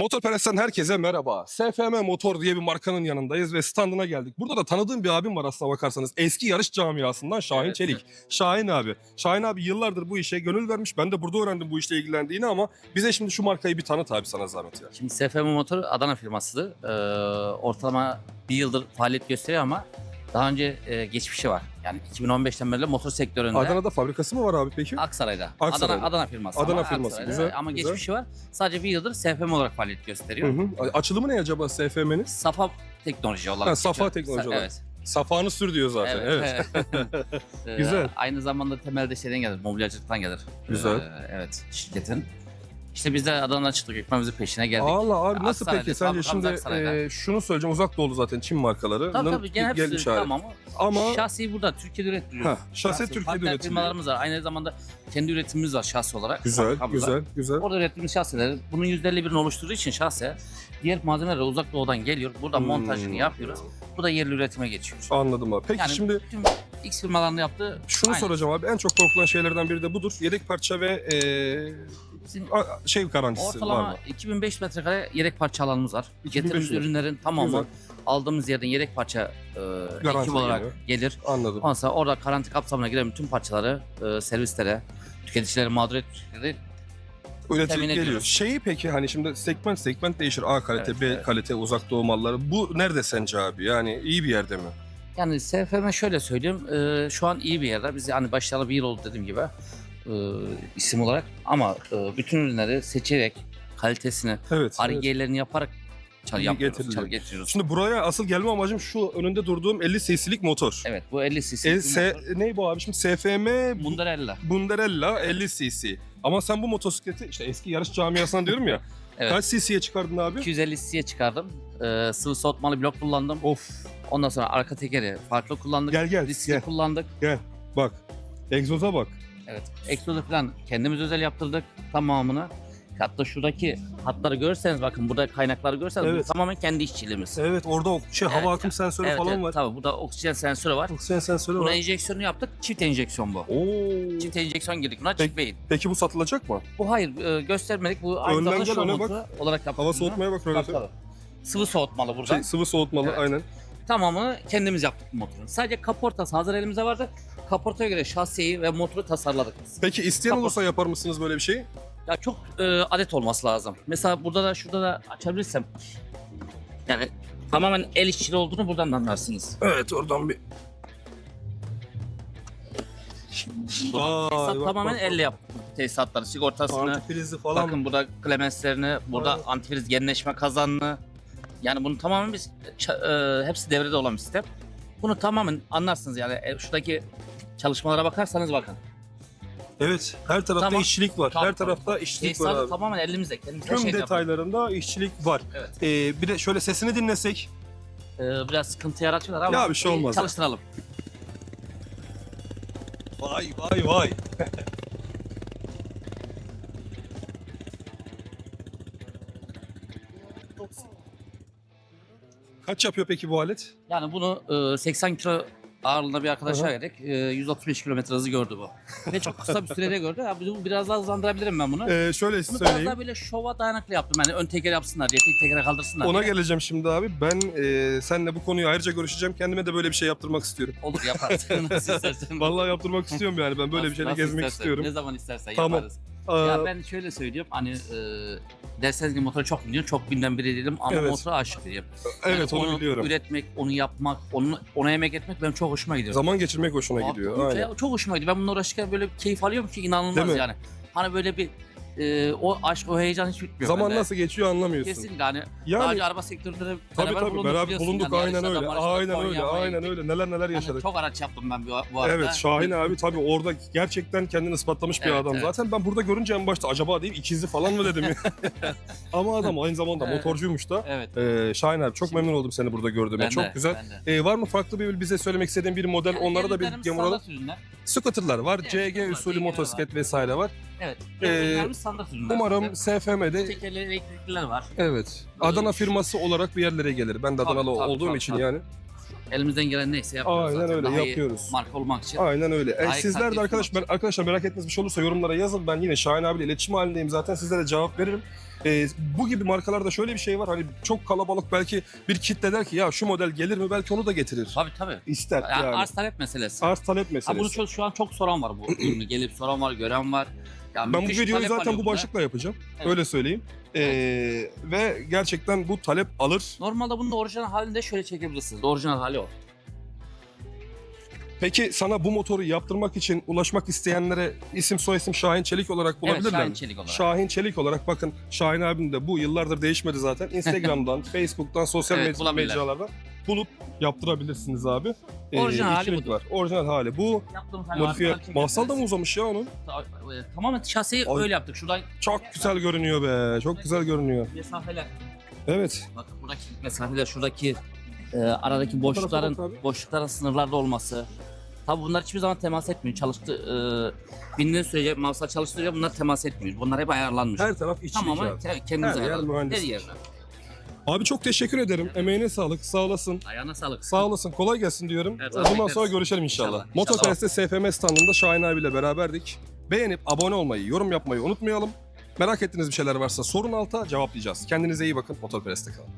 Motorperest'ten herkese merhaba. SFM Motor diye bir markanın yanındayız ve standına geldik. Burada da tanıdığım bir abim var aslına bakarsanız. Eski yarış camiasından Şahin Evet, Çelik. Şahin abi. Şahin abi yıllardır bu işe gönül vermiş. Ben de burada öğrendim bu işle ilgilendiğini ama bize şimdi şu markayı bir tanıt abi sana zahmet ya. Şimdi SFM Motor Adana firmasıdır. Ee, ortalama bir yıldır faaliyet gösteriyor ama daha önce e, geçmişi var. Yani 2015'ten beri motor sektöründe Adana'da fabrikası mı var abi peki? Aksaray'da. Aksaray'da. Adana, Adana firması. Adana ama firması, Aksaray'da. güzel, Ama güzel. geçmişi var. Sadece bir yıldır SFM olarak faaliyet Hı gösteriyor. hı. Açılımı ne acaba SFM'nin? Safa teknoloji olarak. Ha, Safa geçiyor. teknoloji Sa- olarak. Evet. Safağını sür diyor zaten. Evet. Ee, Güzel. Aynı zamanda temelde şeyden gelir, mobilyacılıktan gelir. Güzel. Ee, evet, şirketin. İşte biz de Adana'dan çıktık, ekmeğimizin peşine geldik. Allah abi nasıl Aksaray'da, peki? Sence fabrikamız şimdi Aksaray'da. e, şunu söyleyeceğim uzak doğulu zaten Çin markaları. Tabii tabii gene gelmiş hepsi hali. tamam. Ama Şahsi burada Türkiye'de üretiliyor. Heh, şase Türkiye'de üretiliyor. firmalarımız var. Aynı zamanda kendi üretimimiz var şahsi olarak. Güzel, fabrikamızda. güzel, güzel. Orada ürettiğimiz şahsiler bunun %51'ini oluşturduğu için şahse diğer malzemeler de uzak doğudan geliyor. Burada Hmm. montajını yapıyoruz. Bu da yerli üretime geçiyor. Anladım abi. Peki Yani şimdi Tüm X firmalarının yaptığı şunu aynı. soracağım abi. En çok korkulan şeylerden biri de budur. Yedek parça ve e, Bizim a- şey garantisi var ortalama mı? 2500 metrekare yedek parça alanımız var. 2500 Getirdiğimiz ürünlerin tamamı Güzel. aldığımız yerden yedek parça e, Garanti ekip olarak geliyor. gelir. Anladım. Ondan sonra orada garanti kapsamına giren bütün parçaları e, servislere, tüketicileri mağdur ettikleri Üretim temin geliyor. ediyoruz. Şeyi peki hani şimdi segment segment değişir. A kalite, Evet, B evet. kalite, uzak doğu malları. Bu nerede sence abi? Yani iyi bir yerde mi? Yani SFM şöyle söyleyeyim, e, şu an iyi bir yerde. Biz hani başlayalı bir yıl oldu dediğim gibi e, isim olarak. Ama e, bütün ürünleri seçerek, kalitesini, Evet. evet. argelerini yaparak çal, İyi yapıyoruz, getiriliyor. çal getiriyoruz. Şimdi buraya asıl gelme amacım şu önünde durduğum 50 cc'lik motor. Evet bu 50 cc. E, S, ne bu abi şimdi SFM Mundarella. Bunderella 50 cc. Ama sen bu motosikleti işte eski yarış camiasına diyorum ya. Evet. Kaç cc'ye çıkardın abi? 250 cc'ye çıkardım. E, sıvı soğutmalı blok kullandım. Of. Ondan sonra arka tekeri farklı kullandık. Gel gel Diski gel. kullandık. Bak. Egzoza bak. Evet. Egzozu falan kendimiz özel yaptırdık tamamını. Hatta şuradaki hatları görseniz bakın burada kaynakları görseniz Evet. bu tamamen kendi işçiliğimiz. Evet orada o şey Evet, hava akım sensörü Evet, falan evet, var. tabii burada oksijen sensörü var. Oksijen sensörü Buna var. enjeksiyonu yaptık. Çift enjeksiyon bu. Oo. Çift enjeksiyon girdik buna Peki- çift beyin. Peki bu satılacak mı? Bu hayır e, göstermedik. Bu aynı zamanda bak. motoru olarak yaptık. Hava soğutmaya bak tabii. Sıvı soğutmalı burada. Şey, sıvı soğutmalı Evet. aynen. Tamamını kendimiz yaptık bu motorun. Sadece kaportası hazır elimizde vardı. Kaportaya göre şasiyi ve motoru tasarladık biz. Peki isteyen Kapı- olursa yapar mısınız böyle bir şeyi? Ya çok e, adet olması lazım. Mesela burada da şurada da açabilirsem. Yani tamamen el işçiliği olduğunu buradan da anlarsınız. Evet oradan bir. Vay, Tesisat bak, tamamen bak, elle yaptık tesisatları, sigortasını. Antifrizi falan. Bakın burada klemenslerini, burada antifriz genleşme kazanını. Yani bunu tamamen biz e, hepsi devrede olan bir sistem. Bunu tamamen anlarsınız yani E, şuradaki çalışmalara bakarsanız bakın. Evet her tarafta Tamam. işçilik var. Tamam, her tarafta işçilik var Tesisatı abi. tamamen elimizde. Kendimiz her Tüm şeyi yapıyoruz. detaylarında işçilik var. Evet. Ee, bir de şöyle sesini dinlesek. E, biraz sıkıntı yaratıyorlar ama Ya bir şey olmaz. çalıştıralım. Vay vay vay. Kaç yapıyor peki bu alet? Yani bunu e, 80 kilo ağırlığında bir arkadaşa hı. verdik. E, 135 kilometre hızı gördü bu. Ve çok kısa bir sürede gördü. Abi bu biraz daha hızlandırabilirim ben bunu. Ee, şöyle Bunu biraz söyleyeyim. daha böyle şova dayanıklı yaptım. Yani ön teker yapsınlar diye, tek tekere kaldırsınlar Ona diye. geleceğim şimdi abi. Ben e, seninle bu konuyu ayrıca görüşeceğim. Kendime de böyle bir şey yaptırmak istiyorum. Olur yaparız. Nasıl istersen. Vallahi yaptırmak istiyorum yani. Ben böyle bir Nasıl- şeyle nasıl gezmek istersen, istiyorum. Ne zaman istersen Tamam. yaparız. Ya ben şöyle söylüyorum hani e, derseniz ki motoru çok biliyorum. Çok bilmem biri değilim ama Evet. motora aşık değilim. evet onu biliyorum. Üretmek, onu yapmak, onu, ona emek etmek benim çok hoşuma gidiyor. Zaman geçirmek hoşuna Abi, gidiyor. Aynen. Çok hoşuma gidiyor. Ben bununla uğraşırken böyle bir keyif alıyorum ki Değil inanılmaz mi? yani. Hani böyle bir e, o aşk, o heyecan hiç bitmiyor. Zaman bende. nasıl geçiyor anlamıyorsun. Kesinlikle hani daha Yani önce araba sektöründe de tabii beraber tabii bulunduk beraber bulunduk yani. aynen öyle. Aynen öyle. Konya'ya Aynen öyle. Neler neler Yani yaşadık. çok araç yaptım ben bu, arada. Evet Şahin abi tabii orada gerçekten kendini ispatlamış bir Evet, adam. evet. Zaten ben burada görünce en başta acaba değil ikizli falan mı dedim. Ama adam aynı zamanda Evet. motorcuymuş da. Evet. Ee, Şahin abi çok Şimdi- memnun oldum seni burada gördüğüme. Çok de, güzel. Ee, var mı farklı bir bize söylemek istediğin bir model? Yani Onlara da bir gemuralım. Scooter'lar var, CG usulü motosiklet vesaire var. Evet. Ee, ürünlerimiz standart ürünler. Umarım SFM'de Tekerli elektrikliler var. evet Adana firması olarak bir yerlere gelir. Ben de Tabii, Adanalı tabii, olduğum tabii, için tabii. yani. Elimizden gelen neyse yapıyoruz Aynen zaten. öyle Daha iyi yapıyoruz. marka olmak için. Aynen öyle. E, Daha sizler de arkadaş, ben, arkadaşlar merak ettiğiniz bir şey olursa yorumlara yazın. Ben yine Şahin abiyle iletişim halindeyim zaten. Sizlere cevap veririm. E, bu gibi markalarda şöyle bir şey var. Hani çok kalabalık belki bir kitle der ki ya şu model gelir mi? Belki onu da getirir. Tabii tabii. İster Yani yani. Arz talep meselesi. Arz talep Ha, meselesi. bunu çok, şu an çok soran var bu ürünü. Gelip soran var, gören var. Yani Ben bu videoyu zaten bu başlıkla yapacağım. Evet. Öyle söyleyeyim. E, ve gerçekten bu talep alır. Normalde bunu da orijinal halinde şöyle çekebilirsiniz. Orijinal hali o. Peki sana bu motoru yaptırmak için ulaşmak isteyenlere isim soyisim Şahin Çelik olarak Evet, bulabilirler Şahin mi? Çelik olarak. Şahin Çelik olarak bakın Şahin abim de bu yıllardır değişmedi zaten. Instagram'dan, Facebook'tan, sosyal Evet, medya- bulabilirler. mecralardan bulup yaptırabilirsiniz abi. Orijinal hali budur. var. Orijinal hali. Bu Yaptığımız hani modifiye. arkadan Mahsal da mı uzamış ya onun? Ta- e, Tamamen şasiyi Ay. öyle yaptık. Şuradan Çok güzel görünüyor be. Çok güzel görünüyor. mesafeler. Evet. Bakın buradaki mesafeler, şuradaki e, aradaki boşlukların bak abi. boşlukların sınırlarda olması. Tabi bunlar hiçbir zaman temas etmiyor. Çalıştı e, bindiğin sürece mavsal çalıştırınca bunlar temas etmiyor. Bunlar hep ayarlanmış. Her taraf içlik Tamamen abi. ke- kendinize Her yer. Her mühendislik. Abi çok teşekkür ederim. Emeğine sağlık. Sağ olasın. Ayağına sağlık. Sağ olasın. Kolay gelsin diyorum. Evet, Bundan bekleriz. sonra görüşelim inşallah. İnşallah, Motofest'te SFM standında Şahin abiyle beraberdik. Beğenip abone olmayı, yorum yapmayı unutmayalım. Merak ettiğiniz bir şeyler varsa sorun alta cevaplayacağız. Kendinize iyi bakın. Motofest'te kalın.